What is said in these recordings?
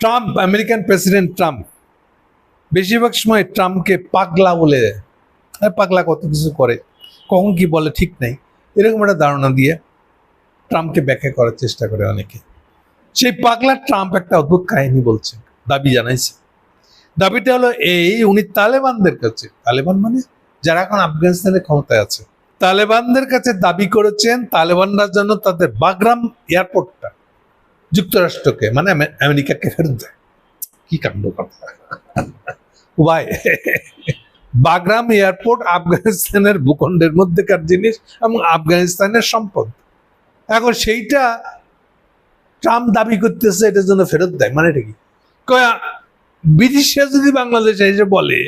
Trump, American president Trump, বেশিরভাগ সময় ট্রাম্পকে পাগলা বলে পাগলা কত কিছু করে, কখন কি বলে ঠিক নেই। এরকম একটা ধারণা দিয়ে ট্রাম্পকে ব্যাখ্যা করার চেষ্টা করে অনেকে। সেই পাগলা ট্রাম্প একটা অদ্ভুত কাহিনী বলছে, দাবি জানাইছে। দাবিটা হলো এই, উনি তালেবানদের কাছে, তালেবান মানে যারা এখন আফগানিস্তানের ক্ষমতায় আছে, তালেবানদের কাছে দাবি করেছেন তালেবানরা যেন তাদের বাগরাম এয়ারপোর্টটা যুক্তরাষ্ট্রকে মানে আমেরিকাকে ফেরত দেয়। কি কাণ্ড বাগরাম এয়ারপোর্ট আফগানিস্তানের ভূখণ্ডের মধ্যেকার জিনিস এবং আফগানিস্তানের সম্পদ। এখন সেইটা ট্রাম্প দাবি করতেছে, এটার জন্য ফেরত দেয় মানে এটা কি? ব্রিটিশরা যদি বাংলাদেশে এসে বলে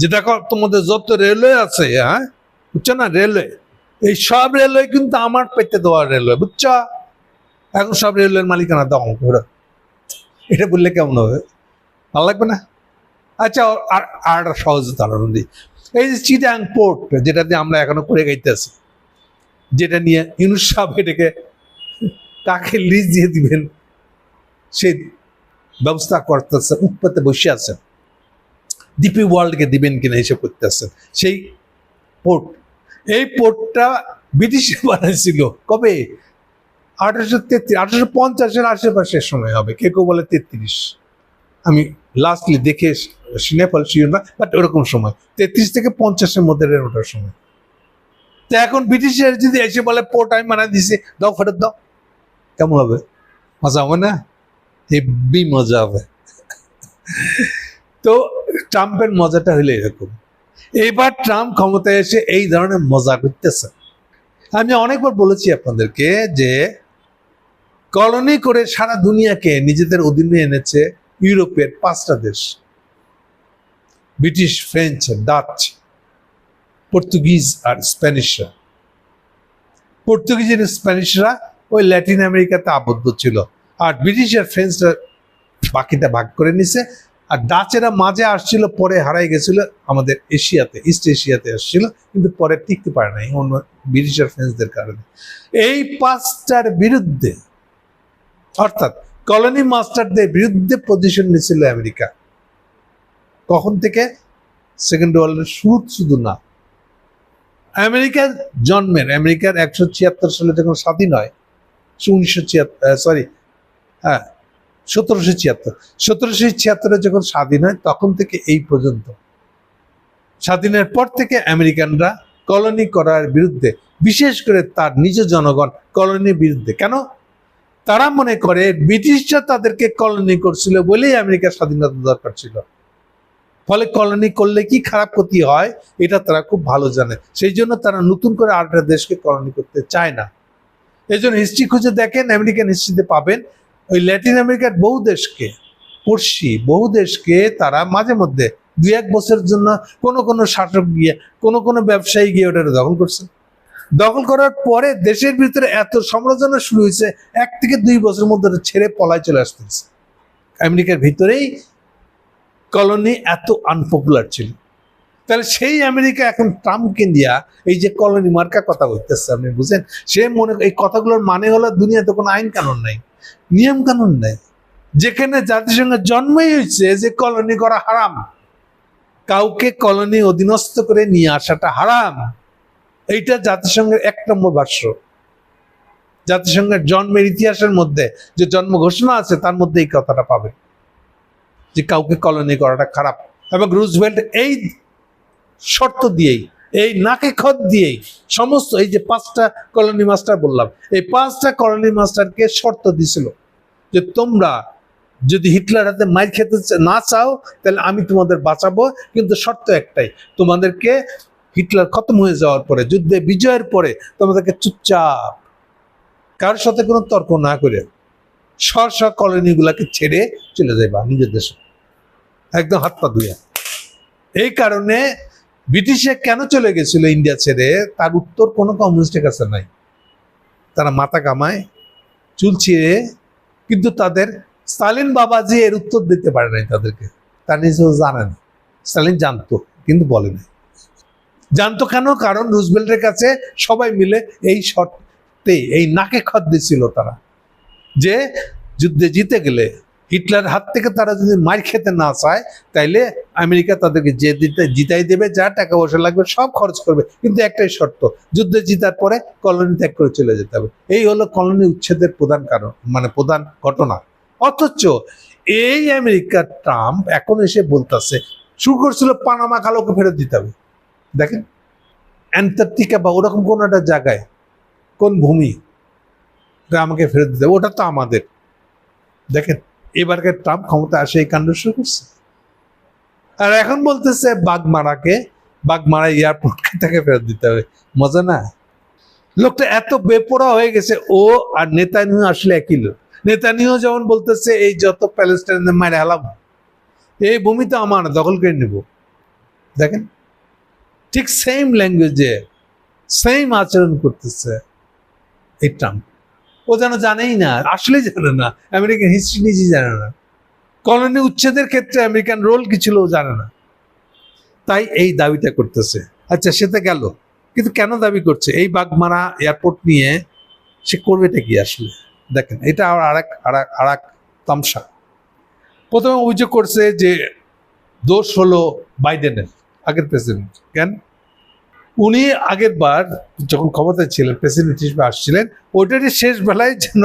যে, দেখো, তোমাদের যত রেলওয়ে আছে হ্যাঁ বুঝছ না, রেলওয়ে, এই সব রেলওয়ে কিন্তু আমার পেতে দেওয়া রেলওয়ে, বুঝছ? এখন সব রেলওয়ের মালিকানা দাও ফেরত। এটা বললে কেমন হবে? ভালো লাগবে না? আচ্ছা আর আর সহজ উদাহরণ দিই। এই যে চিটাং পোর্ট যেটা দিয়ে আমরা এখনও করে গাইতেছি যেটা নিয়ে ইউনুস সাহেব এটাকে কাকে লিজ দিয়ে দিবেন, সেই ব্যবস্থা করতেছে, উৎপাতে বসে আছেন। ডিপি ওয়ার্ল্ডকে দিবেন কিনা হিসেব করতেছেন সেই পোর্ট, এই পোর্টটা ব্রিটিশ বানাইছিল। কবে? আঠারোশো তেত্রিশ, আঠারোশো পঞ্চাশের আশেপাশের সময় হবে। কেউ কেউ বলে তেত্রিশ। আমি লাস্টলি দেখে নেপাল শিওর না বাট ওরকম সময়। তেত্রিশ থেকে পঞ্চাশের মধ্যে ওটার সময়। তো এখন ব্রিটিশের যদি এসে বলে পোর্ট আমি মানা দিছি, দাও, ফেরত দাও। কেমন হবে? মজা হবে না? হেব্বি মজা হবে। তো ট্রাম্পের মজাটা হলো এরকম। এবার ট্রাম্প ক্ষমতায় এসে এই ধরনের মজা করতেছে। আমি অনেকবার বলেছি আপনাদেরকে যে কলোনি করে সারা দুনিয়াকে নিজেদের অধীনে এনেছে ইউরোপের পাঁচটা দেশ। ব্রিটিশ, ফ্রেঞ্চ, ডাচ, পর্তুগিজ আর স্প্যানিশরা। পর্তুগিজ আর স্প্যানিশরা ওই ল্যাটিন আমেরিকাতে আবদ্ধ ছিল আর ব্রিটিশ আর ফ্রেঞ্চরা বাকিটা ভাগ করে নিছে আর ডাচেরা মাঝে আসছিল, পরে হারাই গেছিল, আমাদের এশিয়াতে, ইস্ট এশিয়াতে আসছিল, কিন্তু পরে টিকতে পারে নাই অন্য ব্রিটিশ আর ফ্রেঞ্চদের কারণে। এই পাঁচটার বিরুদ্ধে অর্থাৎ কলোনি মাস্টারদের বিরুদ্ধে পজিশন নিয়েছিল আমেরিকা। কখন থেকে? সেকেন্ড ওয়ার্ল্ডের শুরু শুধু না। আমেরিকার জন্মের, আমেরিকার একশো ছিয়াত্তর সালে যখন স্বাধীন হয়, উনিশশো ছিয়াত্তর সরি হ্যাঁ সতেরোশো ছিয়াত্তর। সতেরোশো ছিয়াত্তরে যখন স্বাধীন হয়, তখন থেকে এই পর্যন্ত। স্বাধীনের পর থেকে আমেরিকানরা কলোনি করার বিরুদ্ধে, বিশেষ করে তার নিজ জনগণ কলোনির বিরুদ্ধে। কেন? তারা মনে করে ব্রিটিশরা তাদেরকে কলোনি করছিল বলেই আমেরিকার স্বাধীনতা দরকার ছিল। ফলে কলোনি করলে কি খারাপ ক্ষতি হয়? এটা তারা খুব ভালো জানে। সেই জন্য তারা নতুন করে আরেকটা দেশকে কলোনি করতে চায় না। এই জন্য হিস্ট্রি খুঁজে দেখেন, আমেরিকান হিস্ট্রিতে পাবেন। ওই ল্যাটিন আমেরিকার বহু দেশকে, পড়শি বহু দেশকে তারা মাঝে মধ্যে দুই এক বছরের জন্য কোনো কোনো শাসক গিয়ে, কোনো কোনো ব্যবসায়ী গিয়ে ওটা দখল করছে। দখল করার পরে দেশের ভিতরে এত সমালোচনা শুরু হয়েছে, এক থেকে দুই বছরের মধ্যে ছেড়ে পলায় চলে আসতেছে। আমেরিকার ভিতরেই কলোনি এত আনপপুলার ছিল। তাহলে সেই আমেরিকা এখন ট্রাম্পকে দিয়া এই যে কলোনি মার্কা কথা বলতেছে আপনি বুঝেন? সে মনে, এই কথাগুলোর মানে হলো দুনিয়াতে কোনো আইন কানুন নাই, নিয়ম কানুন নেই। যেখানে জাতিসংঘের জন্মই হয়েছে যে কলোনি করা হারাম, কাউকে কলোনি অধীনস্থ করে নিয়ে আসাটা হারাম। এইটা জাতিসংঘের এক নম্বর ভাষ্য জাতিসংঘের জন্মের ইতিহাসের মধ্যে যে জন্ম ঘোষণা আছে, তার মধ্যে এই কথাটা পাবে। যে কাউকে কলোনি করাটা খারাপ। এবং রুজভেল্ট এই শর্ত দিয়েই, এই নাকে খত দিয়েই সমস্ত এই যে পাঁচটা কলোনি মাস্টার বললাম, এই পাঁচটা কলোনি মাস্টারকে শর্ত দিছিল যে তোমরা যদি হিটলার হাতে মাইর খেতে না চাও, তাহলে আমি তোমাদের বাঁচাবো। কিন্তু শর্ত একটাই, তোমাদেরকে হিটলার খতম হয়ে যাওয়ার পরে, যুদ্ধে বিজয়ের পরে তোমাদেরকে চুপচাপ, কারোর সাথে কোনো তর্ক না করে স্ব স্ব কলোনিগুলাকে ছেড়ে চলে যাইবা নিজের দেশে একদম হাত পা ধুয়ে এই কারণে ব্রিটিশে কেন চলে গেছিল ইন্ডিয়া ছেড়ে? তার উত্তর কোনো কমিউনিস্টের কাছে নাই। তারা মাথা কামায়, চুল ছিঁড়ে, কিন্তু তাদের স্টালিন বাবাজি এর উত্তর দিতে পারে নাই তাদেরকে। তার নিজেও জানে না। স্টালিন জানতো, কিন্তু বলে নাই। জানতো কেন? কারণ রুজবেল্টের কাছে সবাই মিলে এই শর্তে এই নাকে খত দিছিল তারা। যে যুদ্ধে জিতে গেলে, হিটলার হাত থেকে তারা যদি মার খেতে না চায়, তাইলে আমেরিকা তাদেরকে যে দিতে, জিতাই দেবে, যা টাকা পয়সা লাগবে, সব খরচ করবে। কিন্তু একটাই শর্ত, যুদ্ধে জিতার পরে কলোনি ত্যাগ করে চলে যেতে হবে। এই হলো কলোনি উচ্ছেদের প্রধান কারণ মানে প্রধান ঘটনা। অথচ এই আমেরিকার ট্রাম্প এখন এসে বলতেছে, শুরু করছিল পানামা কালোকে ফেরত দিতে হবে। দেখেন, অ্যান্টার্কটিকা বা ওরকম কোন একটা জায়গায় কোন ভূমি আমাকে ফেরত দিতে ওটা তো আমাদের। দেখেন, এবারকার ট্রাম্প ক্ষমতা আসে এই কাণ্ড শুরু করছে। আর এখন বলতেছে বাগমারাকে, বাগমারা এয়ারপোর্টকে তাকে ফেরত দিতে হবে। মজা না? লোকটা এত বেপরা হয়ে গেছে, ও আর নেতানিও আসলে একই লোক। নেতানিও যেমন বলতেছে, এই যত প্যালেস্টাইনের মারে হেলাম, এই ভূমি তো আমার, দখল করে নেব। দেখেন ঠিক সেম ল্যাঙ্গুয়েজে সেম আচরণ করতেছে এই ট্রাম্প ও যেন জানেই না আসলে জানে না, আমেরিকান হিস্ট্রি নিজেই জানে না। কলোনি উচ্ছেদের ক্ষেত্রে আমেরিকান রোল কি ছিল ও জানে না। তাই এই দাবিটা করতেছে। আচ্ছা সেটা গেল। কিন্তু কেন দাবি করছে? এই বাগমারা এয়ারপোর্ট নিয়ে সে করবেটা কি আসলে? দেখেন, এটা আর আরেক আরেক আরেক তামসা। প্রথমে অভিযোগ করছে যে দোষ হলো বাইডেনের। আগের প্রেসিডেন্ট কেন? উনি আগের বার যখন ক্ষমতায় ছিলেন প্রেসিডেন্ট হিসেবে আসছিলেন, ওইটারই শেষ বেলায় যেন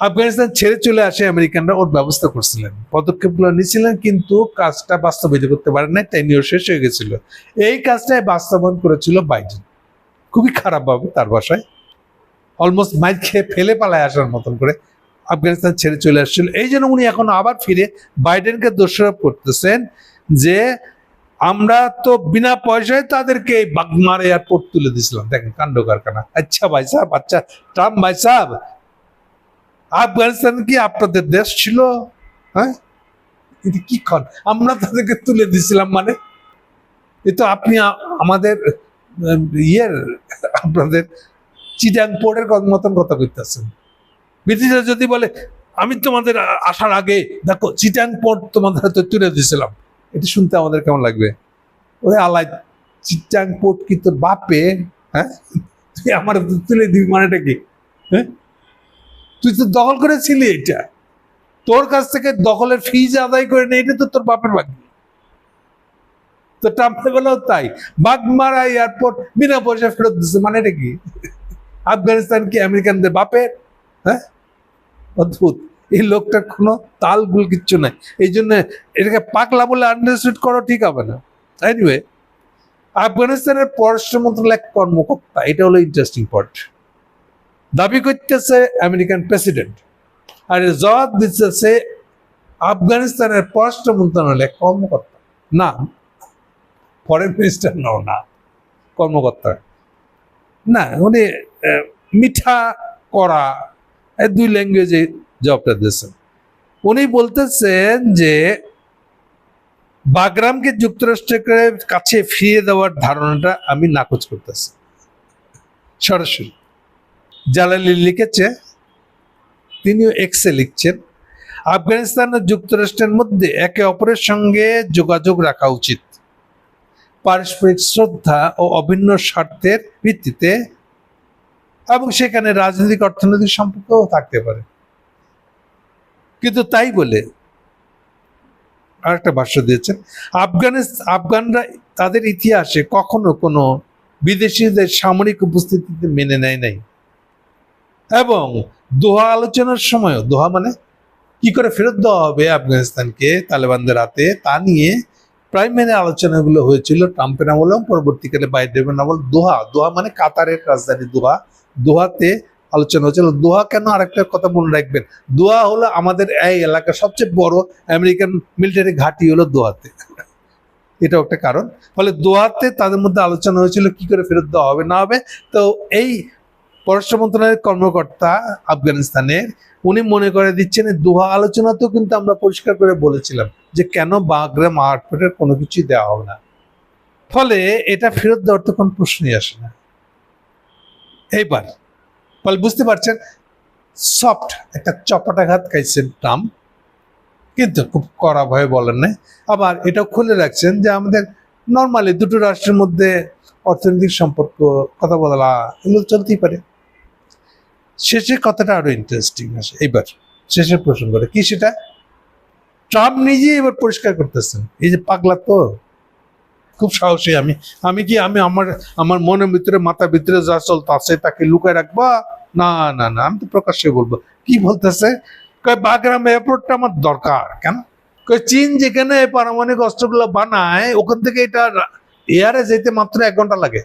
আফগানিস্তান ছেড়ে চলে আসে আমেরিকানরা, ওর ব্যবস্থা করছিলেন। পদক্ষেপগুলো নিয়েছিলেন, কিন্তু কাজটা বাস্তবায়িত করতে পারেন না টেনিওর শেষ হয়ে গেছিল। এই কাজটাই বাস্তবায়ন করেছিল বাইডেন। খুবই খারাপভাবে তার বাসায় অলমোস্ট মাইক খেয়ে ফেলে পালায় আসার মতন করে আফগানিস্তান ছেড়ে চলে আসছিল। এই জন্য উনি এখন আবার ফিরে বাইডেনকে দোষারোপ করতেছেন যে আমরা তো বিনা পয়সায় তাদেরকে বাগমার এয়ারপোর্ট তুলে দিয়েছিলাম। দেখেন, কাণ্ড কারখানা। আচ্ছা ভাই সাহেব আচ্ছা ট্রাম্প ভাই সাহেব, আফগানিস্তান কি আপনাদের দেশ ছিল? হ্যাঁ? এটা কি কন আমরা তাদেরকে তুলে দিছিলাম মানে? এ তো আপনি আমাদের ইয়ের, আপনাদের চিটাং পোর্টের মতন কথা করতেছেন ব্রিটিশরা যদি বলে, আমি তোমাদের আসার আগে, দেখো, চিটাং পোর্ট তোমাদের হাতে তুলে দিয়েছিলাম। এটা শুনতে আমাদের কেমন লাগবে? ওরে আলাই চিটাং পোর্ট কি তোর বাপে? হ্যাঁ? তুই আমার তুলে দিবি মানেটা কি? হ্যাঁ? তুই তো দখল করেছিলি এটা। তোর কাছ থেকে দখলের ফিজ আদায় করে নেই এটা তো তোর বাপের বাকি তো ট্রাম্পে তাই। বাগমারা এয়ারপোর্ট বিনা পয়সা ফেরত দিচ্ছে মানে এটা কি? আফগানিস্তান কি আমেরিকানদের বাপের? হ্যাঁ? অদ্ভুত। এই লোকটার কোনো তাল গুল কিচ্ছু নাই। এই জন্য এটাকে পাকলা বলে আন্ডারস্টুড করো ঠিক হবে না। এনিওয়ে আফগানিস্তানের পররাষ্ট্র মন্ত্রণালয় কর্মকর্তা, এটা হলো ইন্টারেস্টিং পার্ট দাবি করতেছে আমেরিকান প্রেসিডেন্ট আর জবাব দিতেছে আফগানিস্তানের পররাষ্ট্র মন্ত্রণালয় কর্মকর্তা। না ফরেন মিনিস্টার নও না, কর্মকর্তা। না, উনি মিঠা করা দুই ল্যাঙ্গুয়েজে জবটা দিয়েছেন। উনি বলতেছেন যে, বাগরামকে যুক্তরাষ্ট্রের কাছে ফিরিয়ে দেওয়ার ধারণাটা আমি নাকচ করতেছি। সরাসরি। জালালি লিখেছে, তিনিও এক্সে লিখছেন, আফগানিস্তান ও যুক্তরাষ্ট্রের মধ্যে একে অপরের সঙ্গে যোগাযোগ রাখা উচিত। পারস্পরিক শ্রদ্ধা ও অভিন্ন স্বার্থের ভিত্তিতে এবং সেখানে রাজনৈতিক অর্থনৈতিক সম্পর্কও থাকতে পারে। কিন্তু তাই বলে আরেকটা ভাষ্য দিয়েছেন আফগানিস্তান আফগানরা তাদের ইতিহাসে কখনো কোনো বিদেশিদের সামরিক উপস্থিতিতে মেনে নেয় নাই। এবং দোহা আলোচনার সময়ও, দোহা মানে কি করে ফেরত দেওয়া হবে আফগানিস্তানকে তালেবানদের হাতে, তা নিয়ে প্রাইমারি আলোচনাগুলো হয়েছিল ট্রাম্পের আমলেও, পরবর্তীকালে বাইডেনের আমল দোহা। দোহা মানে কাতারের রাজধানী দোহা। দোহাতে আলোচনা হয়েছিল। দোহা কেন আরেকটা কথা মনে রাখবেন? দোহা হলো আমাদের এই এলাকার সবচেয়ে বড় আমেরিকান মিলিটারি ঘাঁটি হলো দোহাতে। এটাও একটা কারণ। ফলে দোহাতে তাদের মধ্যে আলোচনা হয়েছিল কি করে ফেরত দেওয়া হবে, না হবে। তো এই পররাষ্ট্র মন্ত্রণালয়ের কর্মকর্তা আফগানিস্তানের উনি মনে করে দিচ্ছেন, দোহা আলোচনাতেও কিন্তু আমরা পরিষ্কার করে বলেছিলাম যে কেন বাগরাম আর্টপেটের কোনো কিছুই দেওয়া হবে না। ফলে এটা ফেরত দেওয়ার তো কোনো প্রশ্নই আসে না। এইবার ফলে বুঝতে পারছেন? সফট একটা চপাটাঘাত খাইছেন ট্রাম্প কিন্তু খুব কড়া ভয়ে বলেন নাই। আবার এটাও খুলে রাখছেন যে আমাদের নর্মালি দুটো রাষ্ট্রের মধ্যে অর্থনৈতিক সম্পর্ক, কথা বলা এগুলো চলতেই পারে। শেষে কথাটা আরও ইন্টারেস্টিং আসে। এইবার শেষের প্রসঙ্গটা কি সেটা? ট্রাম্প নিজেই এবার পরিষ্কার করতেছেন। এই যে পাগলা তো। খুব সাহসী আমি। আমি কি, আমি আমার আমার মনের ভিতরে, মাথার ভিতরে যা চলতে আছে তাকে লুকায় রাখবা? না না না, আমি তো প্রকাশ্যে বলব। কি বলতেছে? কয়, বাগরাম এয়ারপোর্টটা আমার দরকার, কেন? কয়, চীন যেখানে পারমাণবিক অস্ত্রগুলো বানায়, ওখান থেকে এটা এয়ারে যেতে মাত্র এক ঘণ্টা লাগে।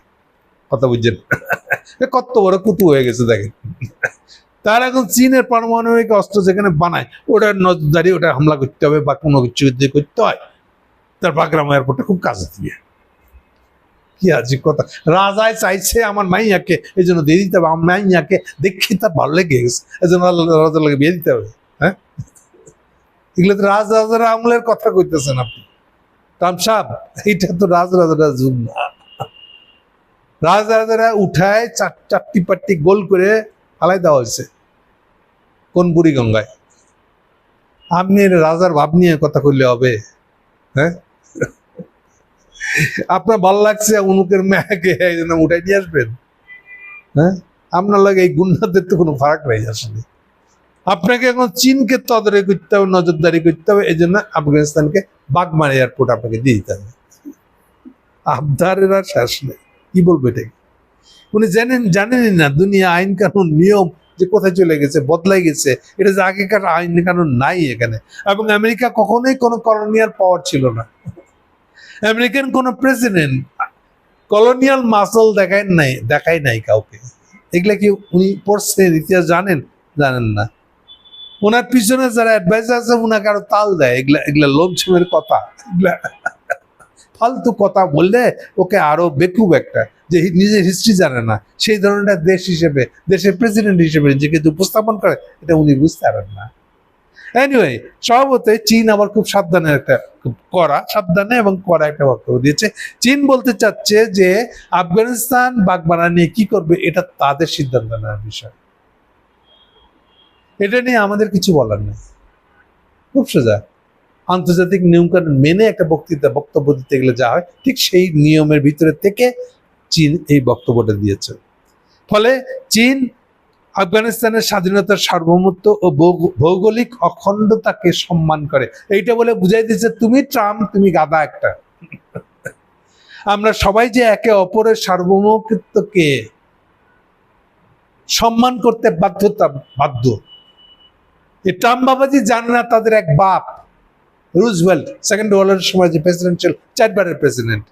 কথা বুঝছেন? কত বড় কুতু হয়ে গেছে, দেখেন। তার এখন চীনের পারমাণবিক অস্ত্র যেখানে বানায়, ওটার নজরদারি ওটা হামলা করতে হবে বা কোনো কিছু করতে হয়। তার বাগরাম এয়ারপোর্টটা খুব কাজে দিয়ে। কি আছে কথা? রাজায় চাইছে আমার মাইয়াকে, এই জন্য দিয়ে দিতে হবে। আমার মাইয়াকে দেখি তার ভালো লেগে গেছে এই জন্য রাজার লাগে বিয়ে দিতে হবে। হ্যাঁ? এগুলো তো রাজ, রাজার আমলের কথা কইতেছেন আপনি। রাম সাহেব, এইটা তো রাজ, রাজারা যুগ না। রাজ, রাজারা উঠায় চার, চারটি পাট্টি গোল করে ফালাই দেওয়া হয়েছে। কোন বুড়ি গঙ্গায়? আপনি রাজার ভাব নিয়ে কথা কইলে হবে। হ্যাঁ? আপনার ভালো লাগছে অনুকের মেয়াকে উঠাই নিয়ে আসবেন? হ্যাঁ? আপনার লাগে এই গুন্ডাদের তো কোনো ফারাক নেই আসলে। আপনাকে এখন চীনকে তদারকি করতে হবে, নজরদারি করতে হবে এই জন্য আফগানিস্তানকে বাগমার এয়ারপোর্ট আপনাকে দিয়ে দিতে হবে। আবদারের আর শেষ নেই। কি বলব এটাকে? উনি জানেন, জানেনই না, দুনিয়া আইন কানুন, নিয়ম যে কোথায় চলে গেছে, বদলাই গেছে, এটা যে আগেকার আইন কানুন নাই এখানে। এবং আমেরিকা কখনোই কোনো কলোনিয়াল পাওয়ার ছিল না। আমেরিকান কোনো প্রেসিডেন্ট কলোনিয়াল মাসল দেখায় নাই দেখায় নাই কাউকে। এগুলা কি উনি পড়ছেন ইতিহাস জানেন? জানেন না। ওনার পিছনে যারা অ্যাডভাইজার আছে ওনাকে আরও তাল দেয়। এগুলা এগুলা লোমছমের কথা। এগুলা ফালতু কথা বললে ওকে আরও বেকুব একটা, যে নিজের হিস্ট্রি জানে না। সেই ধরনের দেশ হিসেবে, দেশের প্রেসিডেন্ট হিসেবে নিজেকে উপস্থাপন করে, এটা উনি বুঝতে পারেন না। এনিওয়ে স্বভাবতই চীন আবার খুব সাবধানে একটা কড়া, সাবধানে এবং কড়া একটা বক্তব্য দিয়েছে। চীন বলতে চাচ্ছে যে আফগানিস্তান বাগবানা নিয়ে কি করবে, এটা তাদের সিদ্ধান্ত নেওয়ার বিষয়। এটা নিয়ে আমাদের কিছু বলার নেই। খুব সোজা। আন্তর্জাতিক নিয়মকানুন মেনে একটা বক্তৃতা, বক্তব্য দিতে গেলে যা হয়, ঠিক সেই নিয়মের ভিতরে থেকে চীন এই বক্তব্যটা দিয়েছে। ফলে চীন আফগানিস্তানের স্বাধীনতার সার্বভৌমত্ব ও ভৌগোলিক অখণ্ডতাকে সম্মান করে। এইটা বলে বুঝাই দিচ্ছে, তুমি ট্রাম্প, তুমি গাদা একটা। আমরা সবাই যে একে অপরের সার্বভৌমত্বকে সম্মান করতে বাধ্যতা বাধ্য। এই ট্রাম্প বাবাজি জানে না তাদের এক বাপ, রুজভেল্ট, সেকেন্ড ওয়ার্ল্ডের সময় যে প্রেসিডেন্ট ছিল, চারবারের প্রেসিডেন্ট।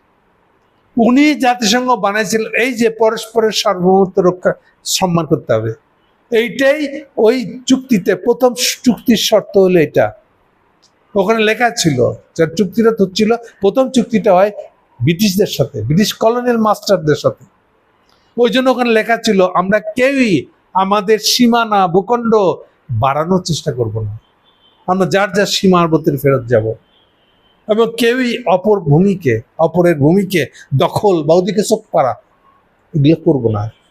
উনি জাতিসংঘ বানাইছিলেন এই যে পরস্পরের সার্বভৌমত্ব রক্ষা, সম্মান করতে হবে। এইটাই ওই চুক্তিতে, প্রথম চুক্তির শর্ত হলো এটা। ওখানে লেখা ছিল যার চুক্তিটা হচ্ছিল প্রথম চুক্তিটা হয় ব্রিটিশদের সাথে, ব্রিটিশ কলোনিয়াল মাস্টারদের সাথে। ওই জন্য ওখানে লেখা ছিল, আমরা কেউই আমাদের সীমানা, ভূখণ্ড বাড়ানোর চেষ্টা করব না। আমরা যার যার সীমার ভিতরে ফেরত যাব। এবং কেউই অপর ভূমিকে, অপরের ভূমিকে দখল বা ওদিকে চোখ পাড়া এগুলো করব না।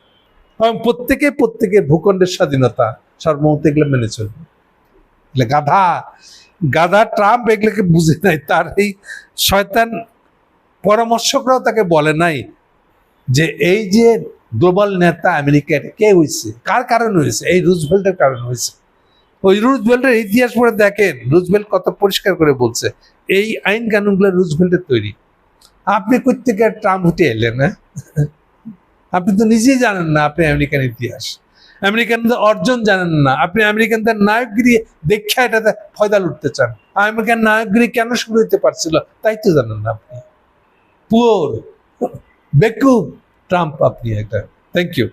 এবং প্রত্যেকে প্রত্যেকের ভূখণ্ডের স্বাধীনতা সর্বমত এগুলো মেনে চলবে। গাধা গাধা ট্রাম্প এগুলোকে বুঝে নাই, তার এই শয়তান পরামর্শকরাও তাকে বলে নাই যে এই যে গ্লোবাল নেতা আমেরিকার কে হয়েছে কার কারণে হয়েছে এই রুজভেল্টের কারণে হয়েছে ওই রুজভেল্টের ইতিহাস পড়ে দেখেন, রুজভেল্ট কত পরিষ্কার করে বলছে, এই আইন কানুনগুলো রুজভেল্টের তৈরি। আপনি কোথেকে ট্রাম্প উঠে এলেন হ্যাঁ? আপনি তো নিজেই জানেন না আপনি আমেরিকান ইতিহাস। আমেরিকানদের অর্জন জানেন না। আপনি আমেরিকানদের নায়কগিরি দেখে এটাতে ফয়দা লুটতে চান। আমেরিকান নায়কগিরি কেন শুরু হতে পারছিল তাই তো জানেন না আপনি। পুয়োর বেকু ট্রাম্প আপনি একটা থ্যাংক ইউ